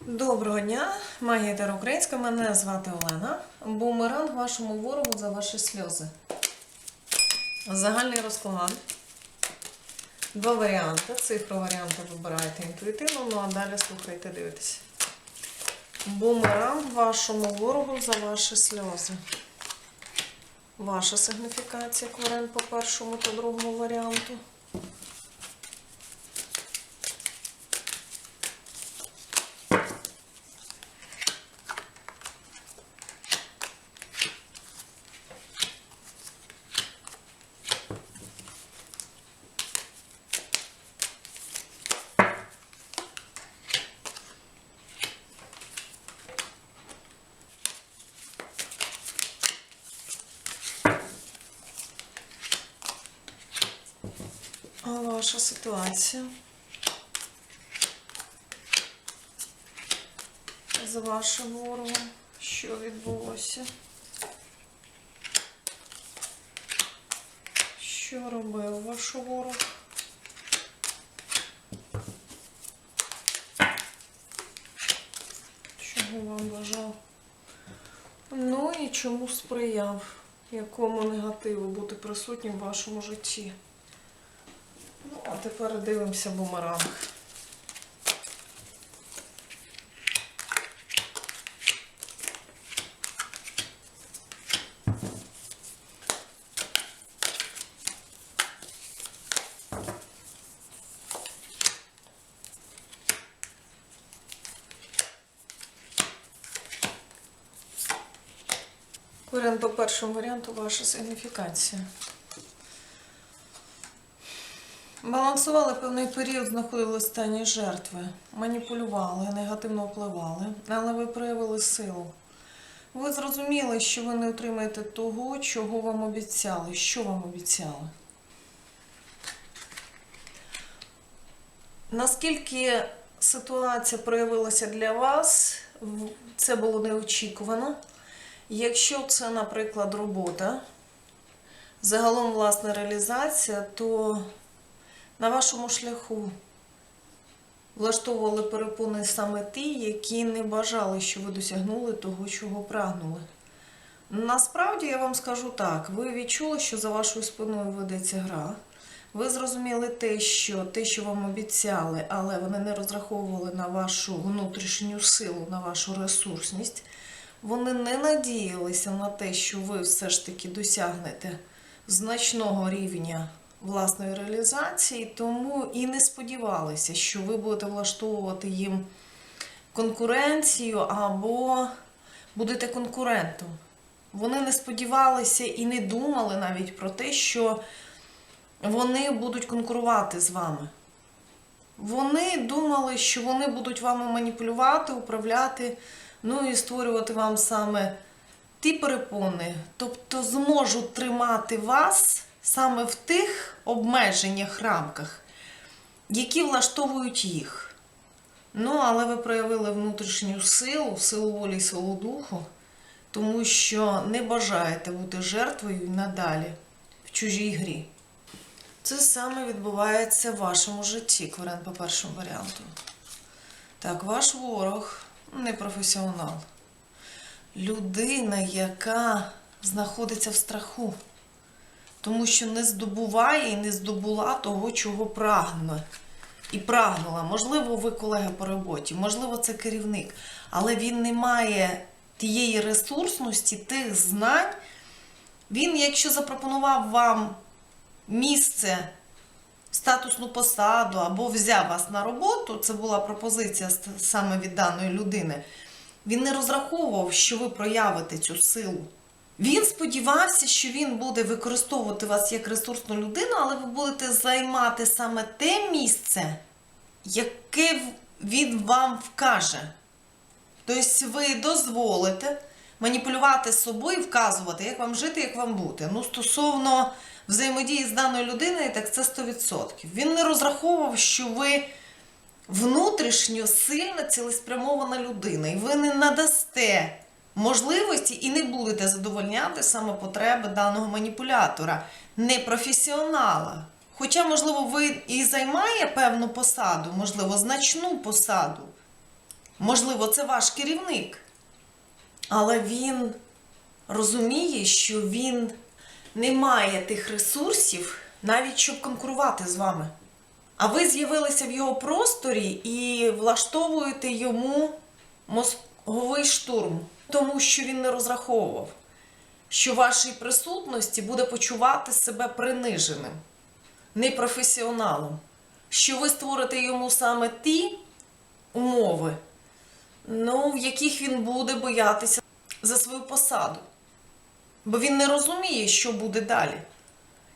Доброго дня, магія Тера Українська. Мене звати Олена. Бумеранг вашому ворогу за ваші сльози. Загальний розклад. Два варіанти. Цифру варіанти вибираєте інтуїтивно, ну а далі слухайте, дивитесь. Бумеранг вашому ворогу за ваші сльози. Ваша сигніфікація кварен по першому та другому варіанту. Ваша ситуація? З вашим ворогом, що відбулося? Що робив ваш ворог? Чого вам бажав? Ну і чому сприяв? Якому негативу бути присутнім в вашому житті? А тепер дивимося бумеранг. Варіант по першому варіанту ваша сигніфікація. Балансували певний період, знаходили стані жертви, маніпулювали, негативно впливали, але ви проявили силу. Ви зрозуміли, що ви не отримаєте того, чого вам обіцяли. Що вам обіцяли? Наскільки ситуація проявилася для вас, це було неочікувано. Якщо це, наприклад, робота, загалом власна реалізація, то на вашому шляху влаштовували перепони саме ті, які не бажали, що ви досягнули того, чого прагнули. Насправді я вам скажу так: ви відчули, що за вашою спиною ведеться гра. Ви зрозуміли те, що те, що вам обіцяли, але вони не розраховували на вашу внутрішню силу, на вашу ресурсність. Вони не надіялися на те, що ви все ж таки досягнете значного рівня власної реалізації, тому і не сподівалися, що ви будете влаштовувати їм конкуренцію або будете конкурентом. Вони не сподівалися і не думали навіть про те, що вони будуть конкурувати з вами. Вони думали, що вони будуть вами маніпулювати, управляти, ну і створювати вам саме ті перепони, тобто зможуть тримати вас саме в тих обмеженнях, рамках, які влаштовують їх. Ну, але ви проявили внутрішню силу, силу волі і силу духу, тому що не бажаєте бути жертвою і надалі в чужій грі. Це саме відбувається в вашому житті, кварен по першому варіанту. Так, ваш ворог не професіонал. Людина, яка знаходиться в страху, тому що не здобуває і не здобула того, чого прагне. І прагнула. Можливо, ви колега по роботі, можливо, це керівник, але він не має тієї ресурсності, тих знань. Він, якщо запропонував вам місце, статусну посаду або взяв вас на роботу, це була пропозиція саме від даної людини. Він не розраховував, що ви проявите цю силу. Він сподівався, що він буде використовувати вас як ресурсну людину, але ви будете займати саме те місце, яке він вам вкаже. Тобто ви дозволите маніпулювати собою, вказувати, як вам жити, як вам бути. Ну, стосовно взаємодії з даною людиною, так це 100%. Він не розраховував, що ви внутрішньо сильна, цілеспрямована людина, і ви не надасте можливості і не будете задовольняти саме потреби даного маніпулятора, непрофесіонала. Хоча, можливо, ви і займає певну посаду, можливо, значну посаду. Можливо, це ваш керівник. Але він розуміє, що він не має тих ресурсів, навіть щоб конкурувати з вами. А ви з'явилися в його просторі і влаштовуєте йому мозговий штурм, тому що він не розраховував, що вашій присутності буде почувати себе приниженим, непрофесіоналом, що ви створите йому саме ті умови, ну, в яких він буде боятися за свою посаду. Бо він не розуміє, що буде далі.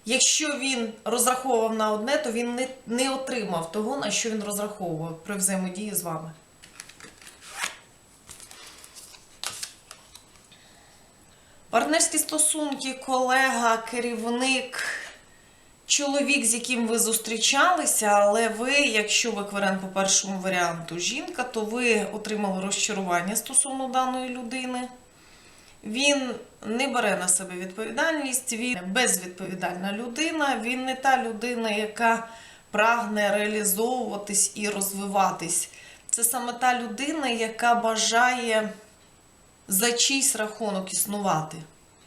Якщо він розраховував на одне, то він не, не отримав того, на що він розраховував при взаємодії з вами. Партнерські стосунки, колега, керівник, чоловік, з яким ви зустрічалися, але ви, якщо ви кверен по першому варіанту жінка, то ви отримали розчарування стосовно даної людини. Він не бере на себе відповідальність, він безвідповідальна людина, він не та людина, яка прагне реалізовуватись і розвиватись. Це саме та людина, яка бажає за чийсь рахунок існувати.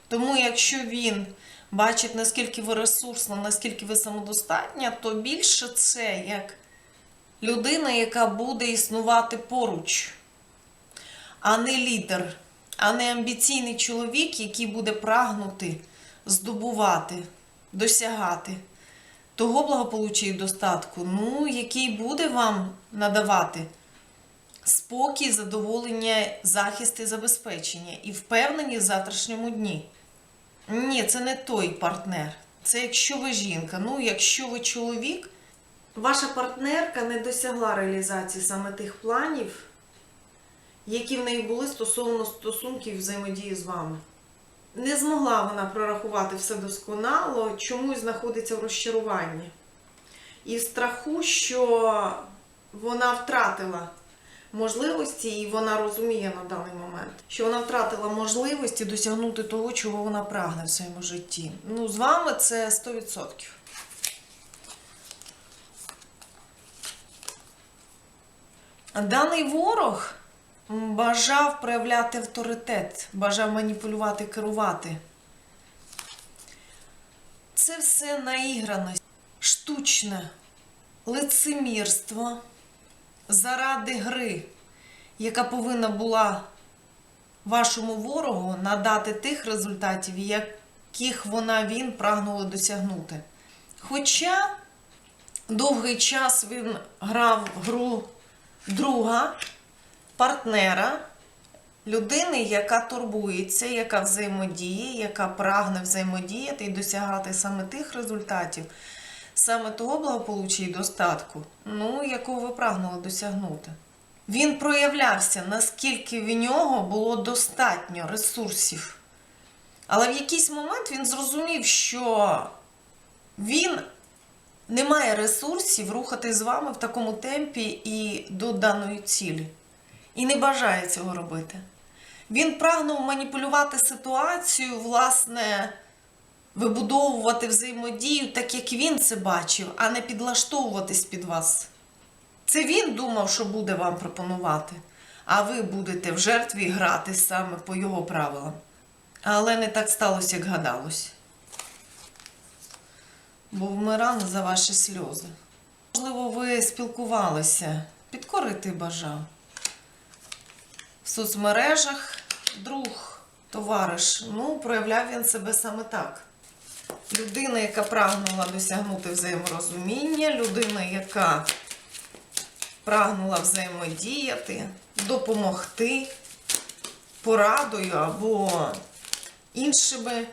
Тому, якщо він бачить, наскільки ви ресурсна, наскільки ви самодостатня, то більше це як людина, яка буде існувати поруч, а не лідер, а не амбіційний чоловік, який буде прагнути здобувати, досягати того благополуччя і достатку, ну, який буде вам надавати спокій, задоволення, захист і забезпечення і впевненість в завтрашньому дні. Ні, це не той партнер. Це якщо ви жінка. Ну, якщо ви чоловік, ваша партнерка не досягла реалізації саме тих планів, які в неї були стосовно стосунків взаємодії з вами. Не змогла вона прорахувати все досконало, чомусь знаходиться в розчаруванні. І в страху, що вона втратила можливості, і вона розуміє на даний момент, що вона втратила можливості досягнути того, чого вона прагне в своєму житті. Ну, з вами це 100%. Даний ворог бажав проявляти авторитет, бажав маніпулювати, керувати. Це все наіграність, штучне лицемірство заради гри, яка повинна була вашому ворогу надати тих результатів, яких вона він прагнула досягнути. Хоча довгий час він грав гру друга, партнера, людини, яка турбується, яка взаємодіє, яка прагне взаємодіяти і досягати саме тих результатів, саме того благополуччя і достатку, ну, якого ви прагнули досягнути. Він проявлявся, наскільки в нього було достатньо ресурсів. Але в якийсь момент він зрозумів, що він не має ресурсів рухати з вами в такому темпі і до даної цілі. І не бажає цього робити. Він прагнув маніпулювати ситуацію, власне, вибудовувати взаємодію так, як він це бачив, а не підлаштовуватись під вас. Це він думав, що буде вам пропонувати, а ви будете в жертві грати саме по його правилам. Але не так сталося, як гадалось. Бо вмирали за ваші сльози. Можливо, ви спілкувалися, підкорити бажав. В соцмережах друг, товариш, ну, проявляв він себе саме так. Людина, яка прагнула досягнути взаєморозуміння, людина, яка прагнула взаємодіяти, допомогти порадою або іншими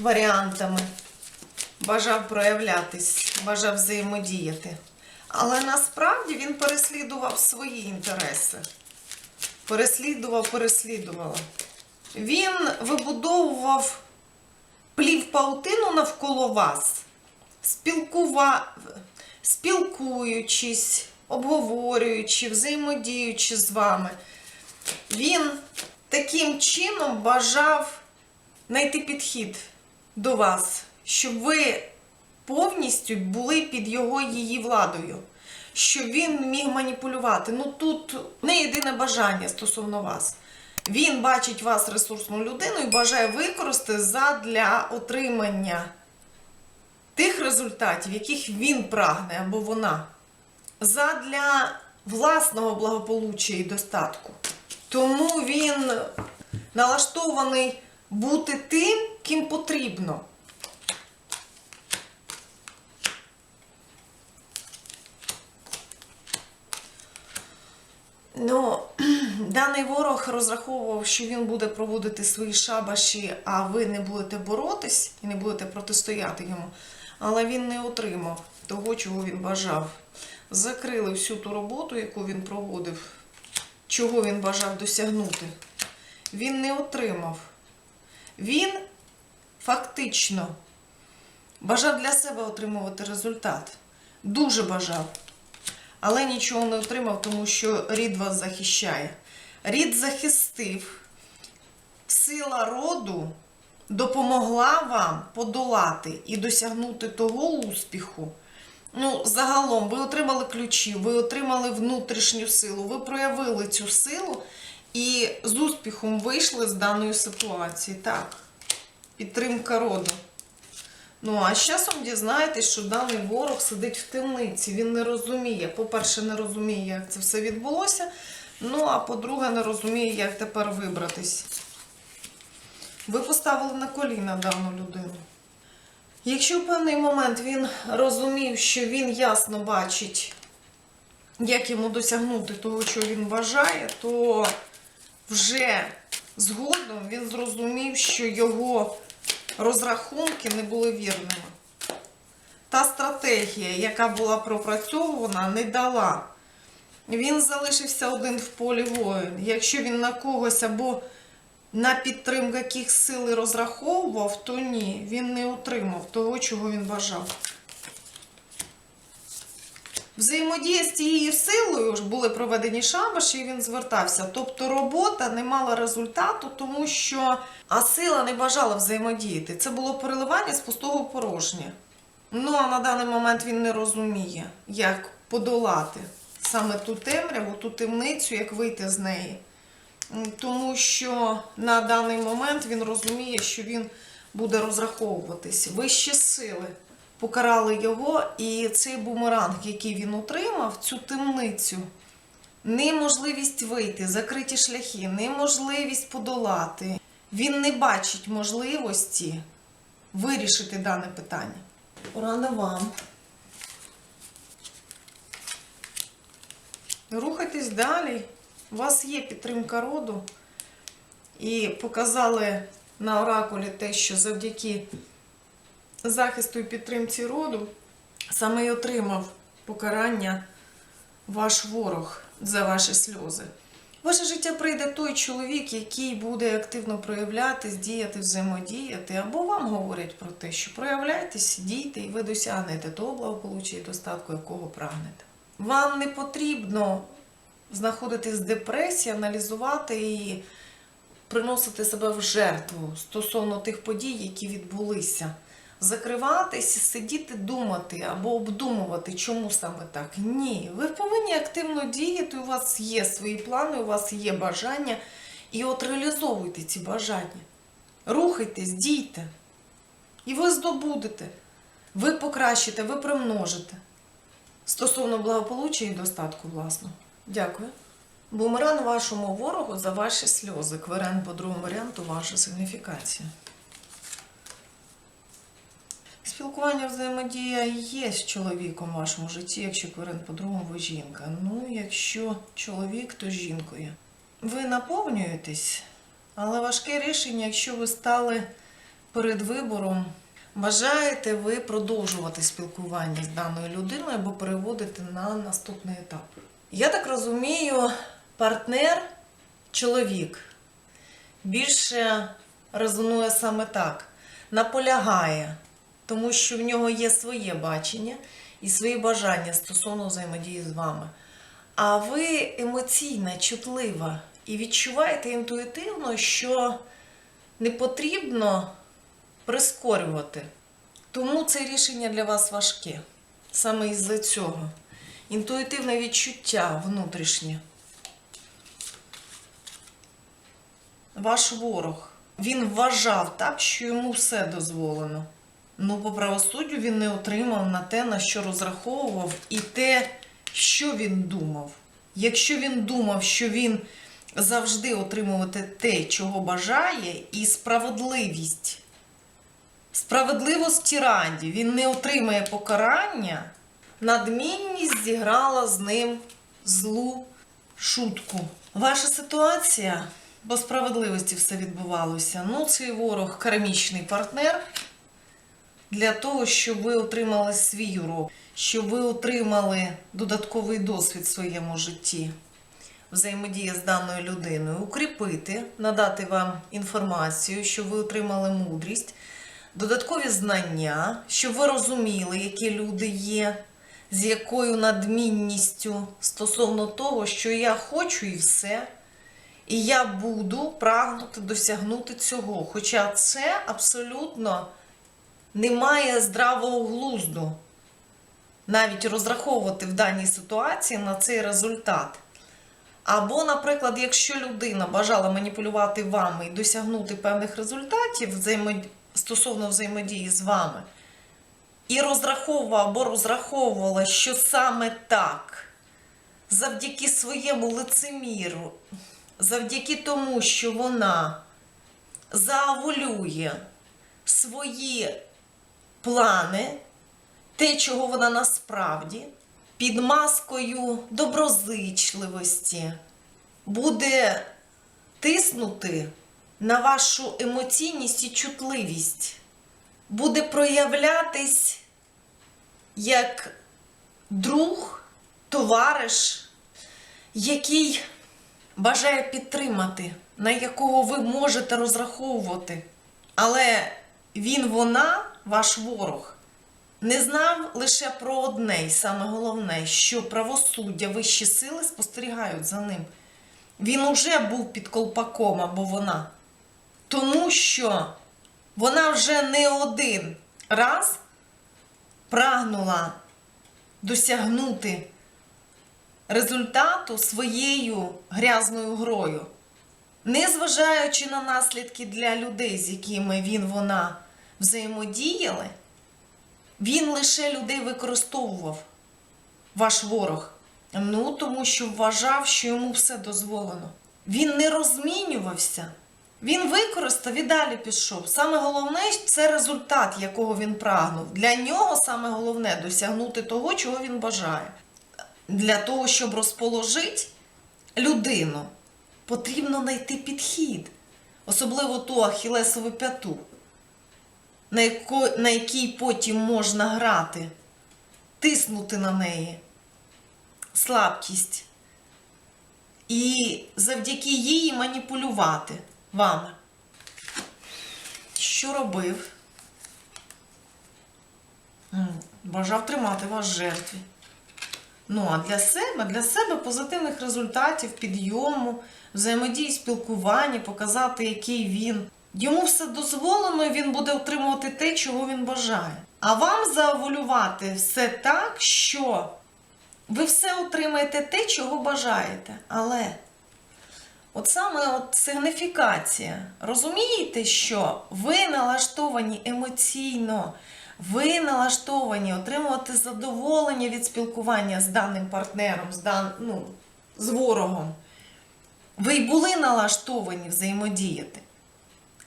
варіантами, бажав проявлятись, бажав взаємодіяти. Але насправді він переслідував свої інтереси. Переслідував, переслідувала. Він вибудовував плів паутину навколо вас, спілкува... спілкуючись, обговорюючи, взаємодіючи з вами. Він таким чином бажав знайти підхід до вас, щоб ви повністю були під його її владою, що він міг маніпулювати. Ну тут не єдине бажання стосовно вас. Він бачить вас ресурсну людину і бажає використати задля отримання тих результатів, яких він прагне або вона, задля власного благополуччя і достатку. Тому він налаштований бути тим, ким потрібно. Ну, даний ворог розраховував, що він буде проводити свої шабаші, а ви не будете боротись і не будете протистояти йому. Але він не отримав того, чого він бажав. Закрили всю ту роботу, яку він проводив, чого він бажав досягнути. Він не отримав. Він фактично бажав для себе отримувати результат. Дуже бажав але нічого не отримав, тому що рід вас захищає. Рід захистив, сила роду допомогла вам подолати і досягнути того успіху. Ну, загалом, ви отримали ключі, ви отримали внутрішню силу, ви проявили цю силу і з успіхом вийшли з даної ситуації. Так, підтримка роду. Ну, а з часом дізнаєтесь, що даний ворог сидить в темниці. Він не розуміє. По-перше, не розуміє, як це все відбулося. Ну, а по-друге, не розуміє, як тепер вибратись. Ви поставили на коліна дану людину. Якщо в певний момент він розумів, що він ясно бачить, як йому досягнути того, що він бажає, то вже згодом він зрозумів, що його розрахунки не були вірними. Та стратегія, яка була пропрацьована, не дала. Він залишився один в полі воїн. Якщо він на когось або на підтримку яких сили розраховував, то ні, він не отримав того, чого він бажав. Взаємодія з тією силою були проведені шабаші, і він звертався. Тобто робота не мала результату, тому що а сила не бажала взаємодіяти. Це було переливання з пустого в порожнє. Ну а на даний момент він не розуміє, як подолати саме ту темряву, ту темницю, як вийти з неї. Тому що на даний момент він розуміє, що він буде розраховуватись. Вищі сили покарали його, і цей бумеранг, який він отримав, цю темницю, неможливість вийти, закриті шляхи, неможливість подолати. Він не бачить можливості вирішити дане питання. Порада вам. Рухайтесь далі. У вас є підтримка роду. І показали на оракулі те, що завдяки захисту і підтримці роду саме й отримав покарання ваш ворог за ваші сльози. Ваше життя прийде той чоловік, який буде активно проявлятись, діяти, взаємодіяти, або вам говорять про те, що проявляйтесь, дійте, і ви досягнете того благополуччя і достатку, якого прагнете. Вам не потрібно знаходитись в депресії, аналізувати і приносити себе в жертву стосовно тих подій, які відбулися. Закриватись, сидіти, думати або обдумувати, чому саме так. Ні, ви повинні активно діяти, у вас є свої плани, у вас є бажання, і от реалізовуйте ці бажання. Рухайтесь, дійте. І ви здобудете, ви покращите, ви примножите стосовно благополуччя і достатку власного. Дякую. Бумеран вашому ворогу за ваші сльози. Кверен по другому варіанту ваша сигніфікація. Спілкування взаємодія є з чоловіком в вашому житті, якщо кверен по другому ви жінка. Ну, якщо чоловік, то жінкою. Ви наповнюєтесь, але важке рішення, якщо ви стали перед вибором, бажаєте ви продовжувати спілкування з даною людиною або переводити на наступний етап. Я так розумію, партнер, чоловік більше резонує саме так, наполягає, тому що в нього є своє бачення і свої бажання стосовно взаємодії з вами. А ви емоційна, чутлива і відчуваєте інтуїтивно, що не потрібно прискорювати. Тому це рішення для вас важке. Саме із-за цього. інтуїтивне відчуття внутрішнє. Ваш ворог. Він вважав так, що йому все дозволено. Ну, по правосуддю він не отримав на те, на що розраховував, і те, що він думав. Якщо він думав, що він завжди отримувати те, чого бажає, і справедливість, справедливості раді, він не отримає покарання, надмінність зіграла з ним злу шутку. Ваша ситуація, по справедливості все відбувалося. Ну, цей ворог кармічний партнер для того, щоб ви отримали свій урок, щоб ви отримали додатковий досвід в своєму житті, взаємодія з даною людиною, укріпити, надати вам інформацію, щоб ви отримали мудрість, додаткові знання, щоб ви розуміли, які люди є, з якою надмінністю стосовно того, що я хочу і все. І я буду прагнути досягнути цього. Хоча це абсолютно немає здравого глузду навіть розраховувати в даній ситуації на цей результат. Або, наприклад, якщо людина бажала маніпулювати вами і досягнути певних результатів стосовно взаємодії з вами, і розраховувала або розраховувала, що саме так, завдяки своєму лицеміру, завдяки тому, що вона заавулює свої плани, те, чого вона насправді, під маскою доброзичливості буде тиснути на вашу емоційність і чутливість, буде проявлятись як друг, товариш, який бажає підтримати, на якого ви можете розраховувати. Але він, вона, ваш ворог, не знав лише про одне, і саме головне, що правосуддя, вищі сили спостерігають за ним. Він уже був під колпаком або вона. Тому що вона вже не один раз прагнула досягнути результату своєю грязною грою. Незважаючи на наслідки для людей, з якими він вона взаємодіяли, він лише людей використовував, ваш ворог. Ну, тому що вважав, що йому все дозволено. Він не розмінювався. Він використав і далі пішов. Саме головне це результат, якого він прагнув. Для нього саме головне досягнути того, чого він бажає. Для того, щоб розположити людину, потрібно знайти підхід, особливо ту ахілесову п'яту, на, яко, на якій потім можна грати, тиснути на неї слабкість і завдяки їй маніпулювати вами. Що робив? Бажав тримати вас жертві. Ну, а для себе, для себе позитивних результатів, підйому, взаємодії, спілкування, показати, який він. Йому все дозволено, і він буде отримувати те, чого він бажає. А вам заавулювати все так, що ви все отримаєте те, чого бажаєте. Але от саме от сигніфікація. Розумієте, що ви налаштовані емоційно, ви налаштовані отримувати задоволення від спілкування з даним партнером, з, дан... ну, з ворогом. Ви й були налаштовані взаємодіяти.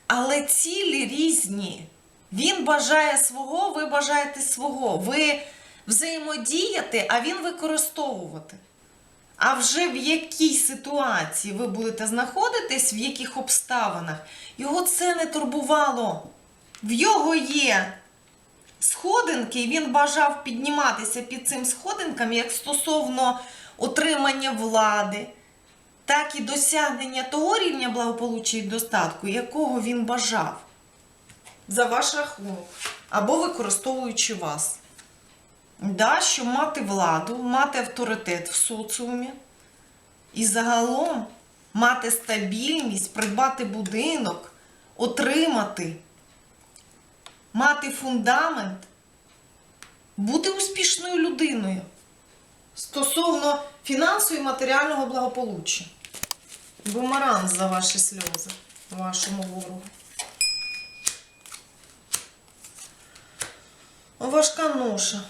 Але цілі різні. Він бажає свого, ви бажаєте свого. Ви взаємодіяти, а він використовувати. А вже в якій ситуації ви будете знаходитись, в яких обставинах, його це не турбувало. В його є сходинки, і він бажав підніматися під цим сходинкам як стосовно отримання влади, так і досягнення того рівня благополуччя і достатку, якого він бажав за ваш рахунок або використовуючи вас. Да, щоб мати владу, мати авторитет в соціумі і загалом мати стабільність, придбати будинок, отримати, мати фундамент, бути успішною людиною. Стосовно фінансового і матеріального благополуччя. Бумеранг за ваші сльози вашому ворогу. Важка ноша.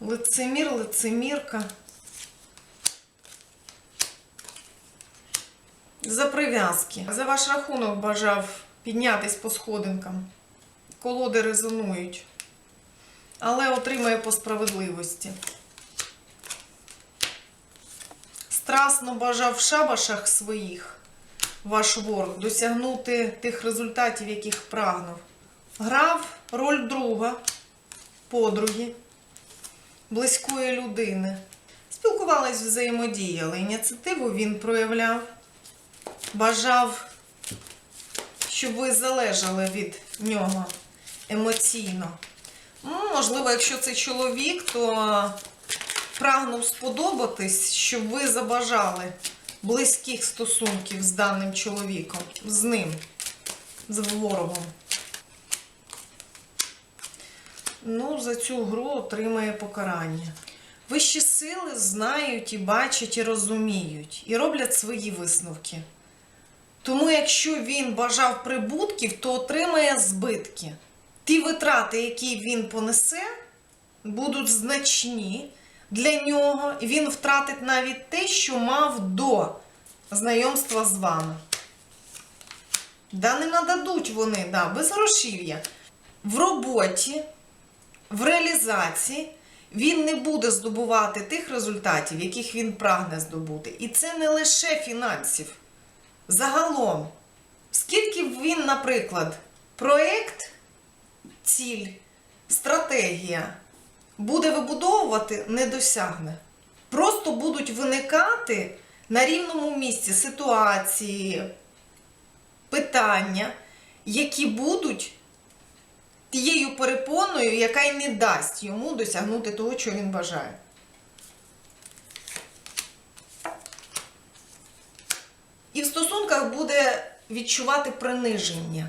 Лицемір, лицемірка. За прив'язки. За ваш рахунок бажав піднятись по сходинкам. Колоди резонують. Але отримає по справедливості. Страсно бажав в шабашах своїх ваш ворог досягнути тих результатів, яких прагнув. Грав роль друга, подруги, близької людини. Спілкувались, взаємодіяли. Ініціативу він проявляв, бажав, щоб ви залежали від нього емоційно. Ну, можливо, якщо це чоловік, то прагнув сподобатись, щоб ви забажали близьких стосунків з даним чоловіком, з ним, з ворогом. Ну, за цю гру отримає покарання. Вищі сили знають і бачать, і розуміють, і роблять свої висновки. Тому, якщо він бажав прибутків, то отримає збитки. Ті витрати, які він понесе, будуть значні для нього, він втратить навіть те, що мав до знайомства з вами. Да, не нададуть вони, да, без грошів'я. В роботі, в реалізації він не буде здобувати тих результатів, яких він прагне здобути. І це не лише фінансів. Загалом, скільки він, наприклад, проєкт, ціль, стратегія буде вибудовувати, не досягне. Просто будуть виникати на рівному місці ситуації, питання, які будуть тією перепоною, яка й не дасть йому досягнути того, що він бажає. І в стосунках буде відчувати приниження.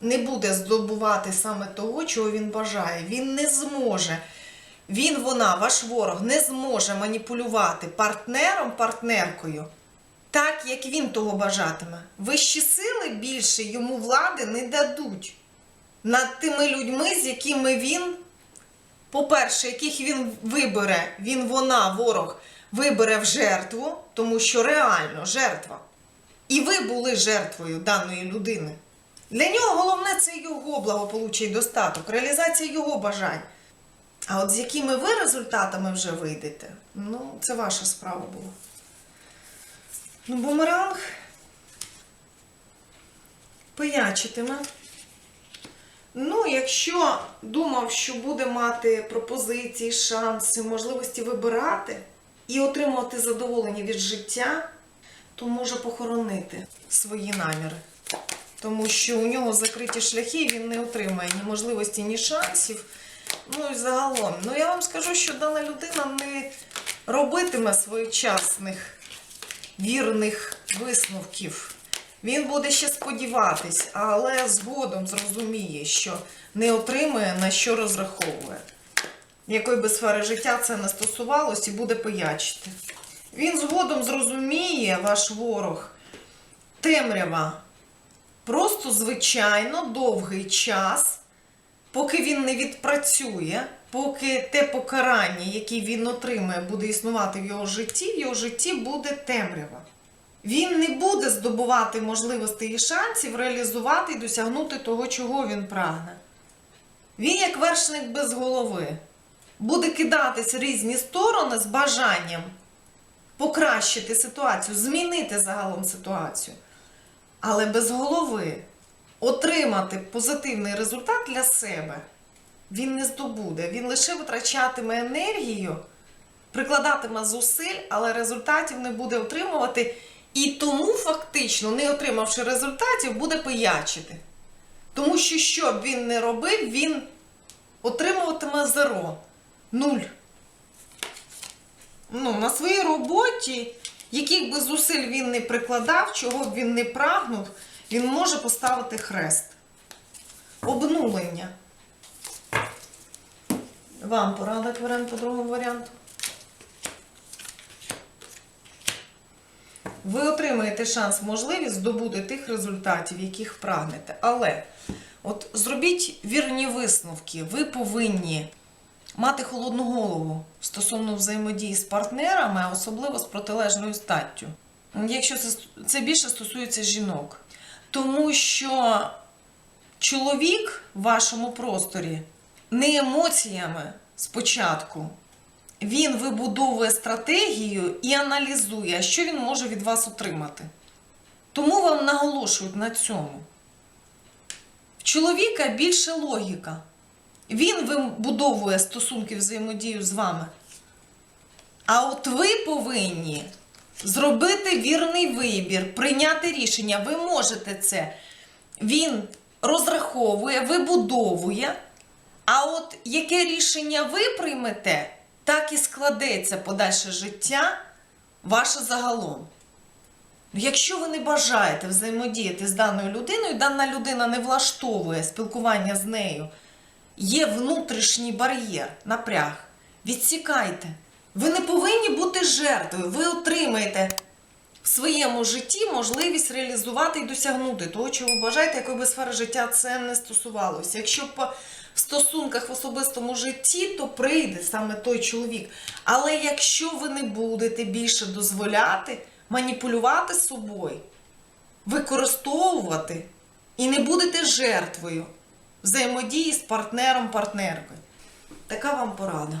Не буде здобувати саме того, чого він бажає. Він не зможе, він, вона, ваш ворог, не зможе маніпулювати партнером, партнеркою так, як він того бажатиме. Вищі сили більше йому влади не дадуть над тими людьми, з якими він, по-перше, яких він вибере, він, вона, ворог, вибере в жертву, тому що реально жертва. І ви були жертвою даної людини. Для нього головне це його благополуччя і достаток, реалізація його бажань. А от з якими ви результатами вже вийдете, ну, це ваша справа була. Ну, бумеранг пиячитиме. Ну, якщо думав, що буде мати пропозиції, шанси, можливості вибирати і отримувати задоволення від життя, то може похоронити свої наміри. Тому що у нього закриті шляхи, він не отримає ні можливості, ні шансів. Ну і загалом. Ну я вам скажу, що дана людина не робитиме своєчасних вірних висновків. Він буде ще сподіватись, але згодом зрозуміє, що не отримує на що розраховує. Якої би сфери життя це не стосувалось і буде пиячити. Він згодом зрозуміє, ваш ворог, темрява. Просто, звичайно, довгий час, поки він не відпрацює, поки те покарання, яке він отримає, буде існувати в його житті, в його житті буде темрява. Він не буде здобувати можливостей і шансів реалізувати і досягнути того, чого він прагне. Він, як вершник без голови, буде кидатись в різні сторони з бажанням покращити ситуацію, змінити загалом ситуацію, але без голови отримати позитивний результат для себе він не здобуде. Він лише витрачатиме енергію, прикладатиме зусиль, але результатів не буде отримувати. І тому, фактично, не отримавши результатів, буде пиячити. Тому що, що б він не робив, він отримуватиме зеро. Нуль. Ну, на своїй роботі, яких би зусиль він не прикладав, чого б він не прагнув, він може поставити хрест. Обнулення. Вам порада варіант по другому варіанту. ви отримаєте шанс, можливість здобути тих результатів, яких прагнете. Але от зробіть вірні висновки. Ви повинні мати холодну голову стосовно взаємодії з партнерами, а особливо з протилежною статтю. Якщо це, це більше стосується жінок. Тому що чоловік в вашому просторі не емоціями спочатку. Він вибудовує стратегію і аналізує, що він може від вас отримати. Тому вам наголошують на цьому. В чоловіка більше логіка. Він вибудовує стосунки взаємодію з вами. А от ви повинні зробити вірний вибір, прийняти рішення. Ви можете це. Він розраховує, вибудовує. А от яке рішення ви приймете, так і складеться подальше життя ваше загалом. Якщо ви не бажаєте взаємодіяти з даною людиною, дана людина не влаштовує спілкування з нею, є внутрішній бар'єр, напряг, відсікайте. Ви не повинні бути жертвою, ви отримаєте в своєму житті можливість реалізувати і досягнути того, чого ви бажаєте, якої би сфери життя це не стосувалося. Якщо в стосунках в особистому житті, то прийде саме той чоловік. Але якщо ви не будете більше дозволяти маніпулювати собою, використовувати і не будете жертвою взаємодії з партнером-партнеркою. Така вам порада.